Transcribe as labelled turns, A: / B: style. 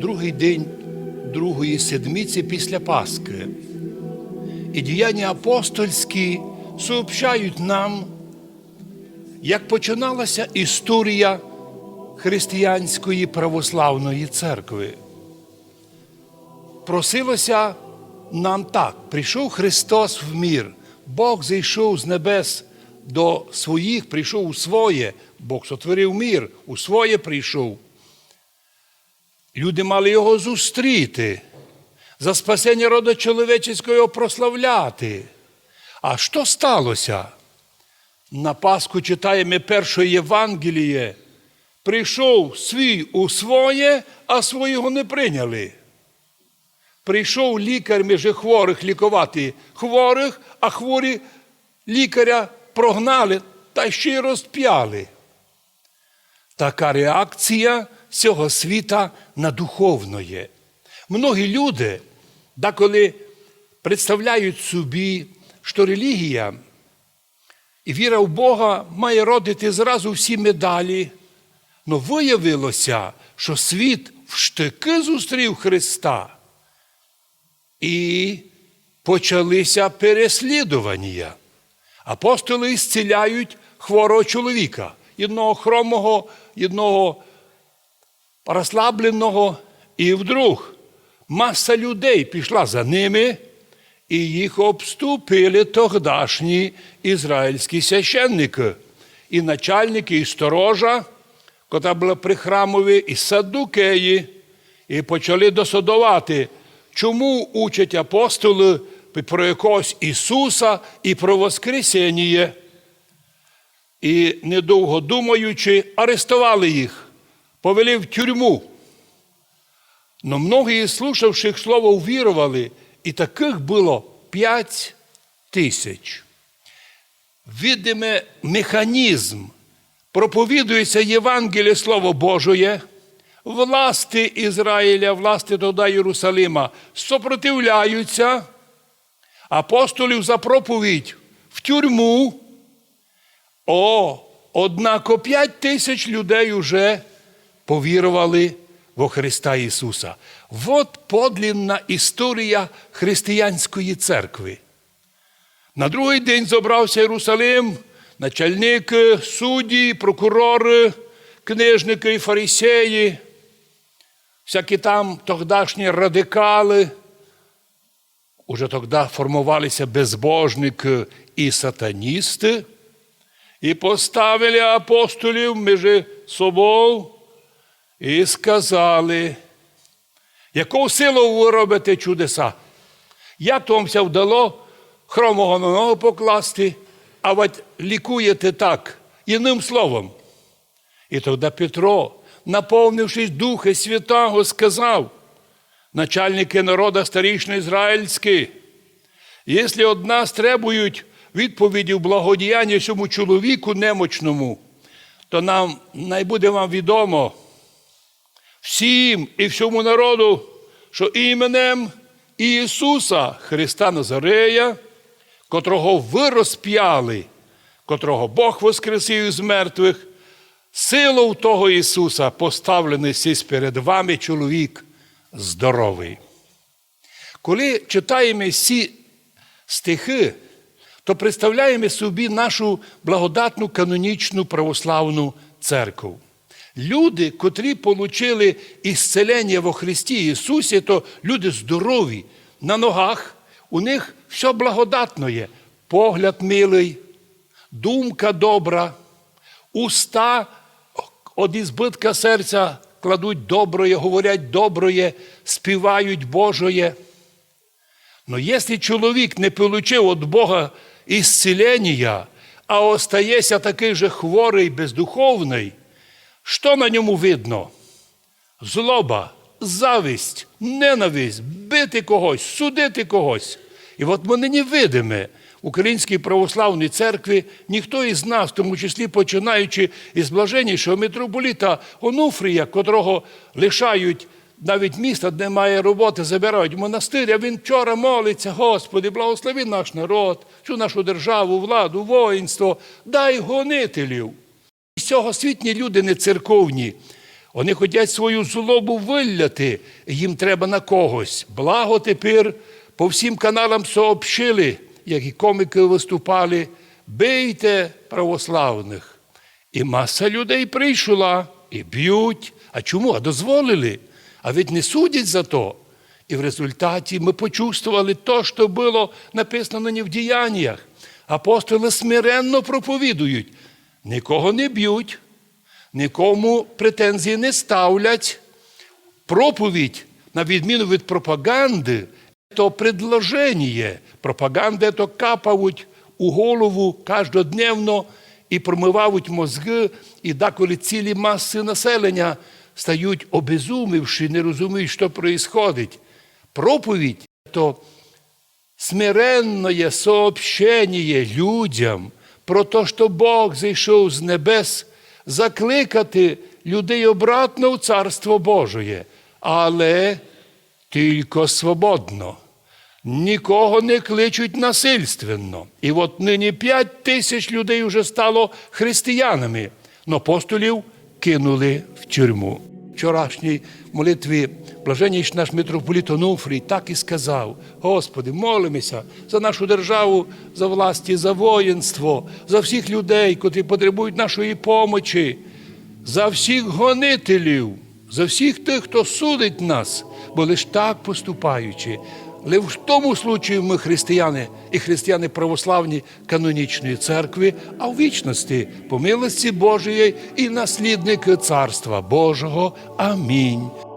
A: другий день другої седмиці після Пасхи. І діяння апостольські сообщають нам, як починалася історія християнської православної церкви. Просилося нам так: прийшов Христос в мір, Бог зійшов з небес до своїх, прийшов у своє, Бог сотворив мір, у своє прийшов. Люди мали його зустріти, за спасення роду чоловічого його прославляти. А що сталося? На Пасху читаємо перше Євангеліє. Прийшов свій у своє, а свого не прийняли. Прийшов лікар між хворих лікувати хворих, а хворі лікаря прогнали та ще й розп'яли. Така реакція цього світа на духовноє. Многі люди, деколи представляють собі, що релігія і віра в Бога має родити зразу всі медалі. Но виявилося, що світ в штики зустрів Христа. І почалися переслідування. Апостоли зціляють хворого чоловіка, одного хромого, одного розслабленого, і вдруг маса людей пішла за ними, і їх обступили тогдашні ізраїльські священники, і начальники, і сторожа, котра була при храмові, і саддукеї, і почали досудувати, чому учать апостоли про якогось Ісуса і про Воскресіння. І, недовго думаючи, арестували їх, повели в тюрму. Но многие, слушавших слово, увірували, і таких було п'ять тисяч. Видиме механізм. Проповідується Євангеліє Слово Божоє, власти Ізраїля, власти тоді Єрусалима сопротивляються, апостолів за проповідь в тюрму. О, однако п'ять тисяч людей уже повірували во Христа Ісуса. Вот подлинна історія християнської церкви. На другий день зібрався Єрусалим, начальники, судді, прокурори, книжники і фарисеї, всякі там тогдашні радикали. Уже тоді формувалися безбожники і сатаністи, і поставили апостолів між собою і сказали, яку силу ви робите чудеса? Як то вдало хромого на ногу покласти, а от лікуєте так, іним словом. І тоді Петро, наповнившись Духа Святого, сказав, начальники народа старішно ізраїльські, якщо од нас требують відповіді в благодіянні цьому чоловіку немочному, то нам най буде вам відомо всім і всьому народу, що іменем Ісуса Христа Назарея, котрого ви розп'яли, котрого Бог воскресив із мертвих, силою того Ісуса поставлений сісь перед вами чоловік здоровий. Коли читаємо ці стихи, то представляємо собі нашу благодатну канонічну православну церкву. Люди, котрі отримали ісцелення во Христі Ісусі, то люди здорові, на ногах, у них все благодатно є. Погляд милий, думка добра, уста від ізбитка серця кладуть доброє, говорять доброє, співають Божоє. Но якщо чоловік не отримав від Бога ісцелення, а остається такий же хворий, бездуховний, що на ньому видно? Злоба, зависть, ненависть, бити когось, судити когось. І от ми нині видимо, в Українській православній церкві ніхто із нас, в тому числі починаючи із блаженнішого митрополіта Онуфрія, котрого лишають навіть міста, де немає роботи, забирають в монастир, а він вчора молиться, Господи, благослови наш народ, всю нашу державу, владу, воїнство, дай гонителів. З люди не церковні. Вони хочуть свою злобу виляти, їм треба на когось. Благо тепер по всім каналам сообщили, як і коміки виступали, бийте православних. І маса людей прийшла і б'ють. А чому? А дозволили. А ведь не судять за то. І в результаті ми почувствували то, що було написано в діяннях. Апостоли смиренно проповідують, нікого не б'ють, нікому претензії не ставлять. Проповідь, на відміну від пропаганди, то предложення. Пропаганда то капають у голову кожнодневно і промивають мозги, і деколи цілі маси населення стають обезумівши, не розуміють, що відбувається. Проповідь то смиренное сообщение людям про те, що Бог зійшов з небес, закликати людей обратно в Царство Божоє, але тільки свободно. Нікого не кличуть насильственно. І от нині п'ять тисяч людей вже стало християнами, но апостолів кинули в тюрму. Вчорашній молитві блаженніший наш митрополіт Онуфрій так і сказав: Господи, молимося за нашу державу, за власті, за воїнство, за всіх людей, котрі потребують нашої помочі, за всіх гонителів, за всіх тих, хто судить нас, бо лиш так поступаючи. Але в тому случаю ми християни і християни православні канонічної церкви, а в вічності по милості Божої і наслідники Царства Божого. Амінь.